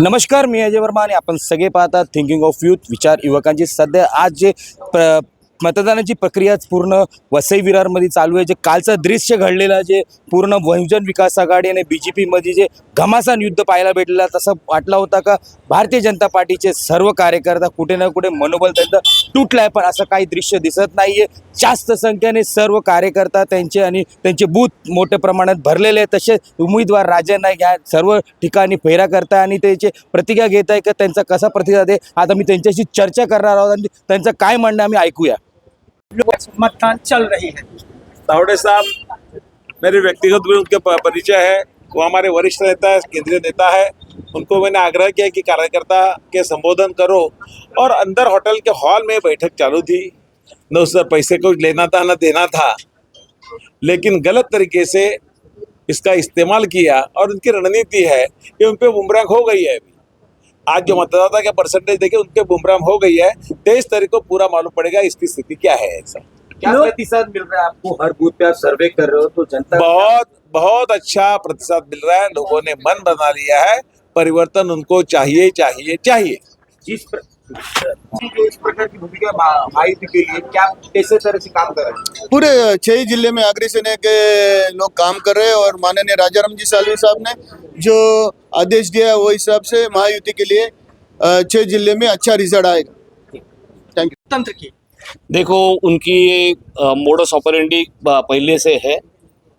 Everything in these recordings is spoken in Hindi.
नमस्कार, मी अजय वर्मा आणि सगे सगळे थिंकिंग ऑफ़ यूथ विचार युवक सध्या आज जे प्र मतदानाची प्रक्रियाच पूर्ण वसई विरारमध्ये चालू आहे. जे कालचं दृश्य घडलेलं जे पूर्ण बहुजन विकास आघाडी आणि बी जे पीमध्ये जे घमासान युद्ध पाहायला भेटलेला तसं वाटला होता का भारतीय जनता पार्टीचे सर्व कार्यकर्ता कुठे ना कुठे मनोबल त्यांचं तुटलं आहे पण असं काही दृश्य दिसत नाही आहे जास्त संख्येने सर्व कार्यकर्ता त्यांचे आणि त्यांचे बूथ मोठ्या प्रमाणात भरलेले आहेत. तसेच उमेदवार राजांना ह्या सर्व ठिकाणी फेरा करताय आणि त्याचे प्रतिज्ञा घेत आहे का त्यांचा कसा प्रतिसाद आहे आता मी त्यांच्याशी चर्चा करणार आहोत आणि त्यांचं काय म्हणणं आम्ही ऐकूया. मतदान चल रही है। तावड़े साहब, मेरे व्यक्तिगत भी उनके परिचय है। वो हमारे वरिष्ठ नेता है, केंद्रीय नेता है। उनको मैंने आग्रह किया कि कार्यकर्ता के संबोधन करो। और अंदर होटल के हॉल में बैठक चालू थी। न उससे पैसे को लेना था, न देना था। लेकिन गलत तरीके से इसका इस्तेमाल किया और उनकी रणनीति है कि उन पर बुमरांग हो गई है। आज जो मतदाता का परसेंटेज देखे उनके बुमराह हो गई है। तेईस तारीख को पूरा मालूम पड़ेगा इसकी स्थिति क्या है ऐसा क्या प्रतिशत मिल रहा है आपको? हर बूथ पे आप सर्वे कर रहे हो तो जनता बहुत बहुत अच्छा प्रतिशत मिल रहा है। लोगों ने मन बना लिया है। परिवर्तन उनको चाहिए चाहिए चाहिए। जिस प्र... जो इस प्रकार की भूमिका माहिती के लिए क्या कैसे तरह से काम कर रहे हैं? पूरे छह ही ज़िले में आगरी सेना के लोग काम कर रहे हैं और माननीय राजाराम जी सालवी साहब ने जो आदेश दिया है वो हिसाब से महायुति के लिए छह ज़िले में अच्छा रिज़ल्ट आएगा। थैंक यू तंत्र की। देखो उनकी मोडस ऑपरेंडी पहले से है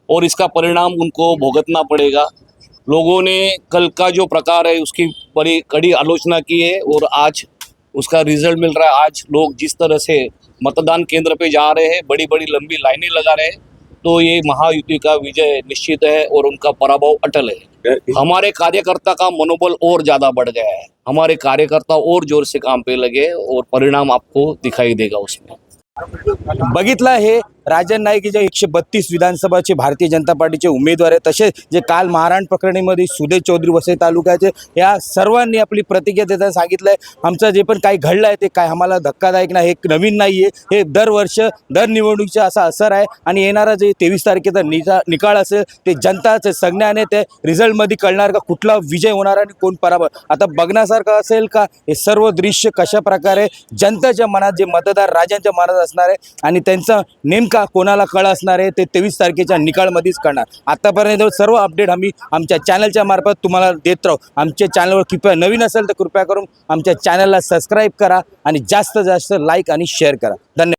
और इसका परिणाम उनको भुगतना पड़ेगा। लोगों ने कल का जो प्रकार है उसकी बड़ी कड़ी आलोचना की है और आज उसका रिज़ल्ट मिल रहा है। आज लोग जिस तरह से मतदान केंद्र पे जा रहे हैं बड़ी बड़ी लंबी लाइनें लगा रहे हैं तो ये महायुति का विजय निश्चित है और उनका पराभव अटल है। हमारे कार्यकर्ता का मनोबल और ज़्यादा बढ़ गया है। हमारे कार्यकर्ता और ज़ोर से काम पे लगे और परिणाम आपको दिखाई देगा उसमें। बघितलं हे राजन नाईक जे एकशे बत्तीस विधानसभाचे भारतीय जनता पार्टीचे उमेदवार आहेत तसेच जे काल महाराण प्रकरणीमध्ये सुदेश चौधरी वसई तालुक्याचे या सर्वांनी आपली प्रतिक्रिया देताना सांगितलं आहे आमचं जे पण काही घडलं आहे ते काय आम्हाला धक्कादायक नाही हे नवीन नाही आहे हे दरवर्ष दर निवडणुकीचा असा असर आहे आणि येणारा जे तेवीस तारखेचा निका निकाल असेल ते जनताचे संज्ञाने ते रिझल्टमध्ये कळणार का? कुठला विजय होणार आणि कोण पराभव? आता बघण्यासारखं असेल का? हे सर्व दृश्य कशा प्रकारे जनतेच्या मनात जे मतदार राजांच्या मनात असणार आहे आणि त्यांचं नेमका कोणाला कळ असणार आहे ते तेवीस तारखेच्या निकालमध्येच कळणार. आतापर्यंत सर्व अपडेट आम्ही आमच्या चॅनलच्या मार्फत तुम्हाला देत राहू. आमच्या चॅनलवर कृपया नवीन असेल तर कृपया करून आमच्या चॅनलला सबस्क्राईब करा आणि जास्त जास्त लाईक आणि शेअर करा. धन्यवाद.